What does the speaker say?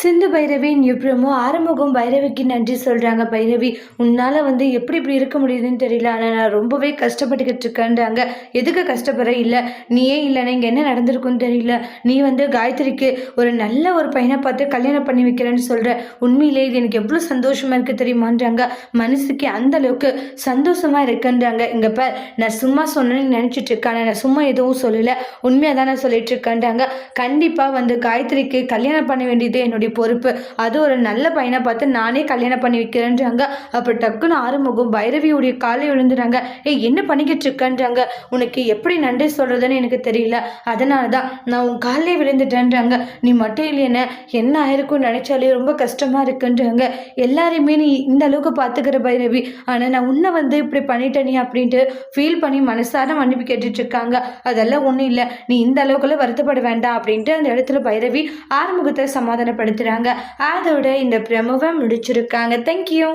சிந்து பைரவி நிப்ரமோ ஆறுமுகம் பைரவிக்கு நன்றி சொல்கிறாங்க பைரவி உன்னால் வந்து எப்படி இப்படி இருக்க முடியுதுன்னு தெரியல. ஆனால் நான் ரொம்பவே கஷ்டப்பட்டுக்கிட்டு இருக்கேன்றாங்க. எதுக்கு கஷ்டப்படுற? இல்லை நீயே இல்லைன்னா இங்கே என்ன நடந்திருக்குன்னு தெரியல. நீ வந்து காயத்ரிக்கு ஒரு நல்ல ஒரு பையனை பார்த்து கல்யாணம் பண்ணி வைக்கிறேன்னு சொல்கிற உண்மையிலே இது எனக்கு எவ்வளோ சந்தோஷமாக இருக்குது தெரியுமான்றாங்க. மனசுக்கு அந்த அளவுக்கு சந்தோஷமாக இருக்குன்றாங்க. இங்கே பார் நான் சும்மா சொன்னேன்னு நினச்சிட்டு இருக்கேன் நான் சும்மா எதுவும் சொல்லலை. உண்மையாக தான் நான் சொல்லிட்டு இருக்கேன்றாங்க. கண்டிப்பாக வந்து காயத்ரிக்கு கல்யாணம் பண்ண வேண்டியது என்னுடைய பொறுப்பு. அது ஒரு நல்ல பையனை பார்த்து நானே கல்யாணம் பண்ணி வைக்கிறேன்றாங்க. அப்போ டக்குன்னு ஆறுமுகம் பைரவியுடைய காலை விழுந்துறாங்க. ஏய் என்ன பண்ணிக்கிட்டு இருக்கேன்றாங்க? உனக்கு எப்படி நன்றி சொல்கிறதுன்னு எனக்கு தெரியல. அதனால தான் நான் உன் காலையே விழுந்துட்டேன்றாங்க. நீ மட்டும் இல்லையன என்ன ஆயிருக்கும்னு நினச்சாலே ரொம்ப கஷ்டமாக இருக்குன்றாங்க. எல்லாரையுமே நீ இந்த அளவுக்கு பார்த்துக்கிற பைரவி. ஆனால் நான் உன்னை வந்து இப்படி பண்ணிட்டேனே அப்படின்ட்டு ஃபீல் பண்ணி மனசார மன்னிப்பு கேட்டுட்டு இருக்காங்க. அதெல்லாம் ஒன்றும் இல்லை. நீ இந்த அளவுக்குள்ள வருத்தப்பட வேண்டாம் அப்படின்ட்டு அந்த இடத்துல பைரவி ஆறுமுகத்தை சமாதானப்படுத்துகிறாங்க அதோட இந்த பிரமுவை முடிச்சிருக்காங்க. தேங்க்யூ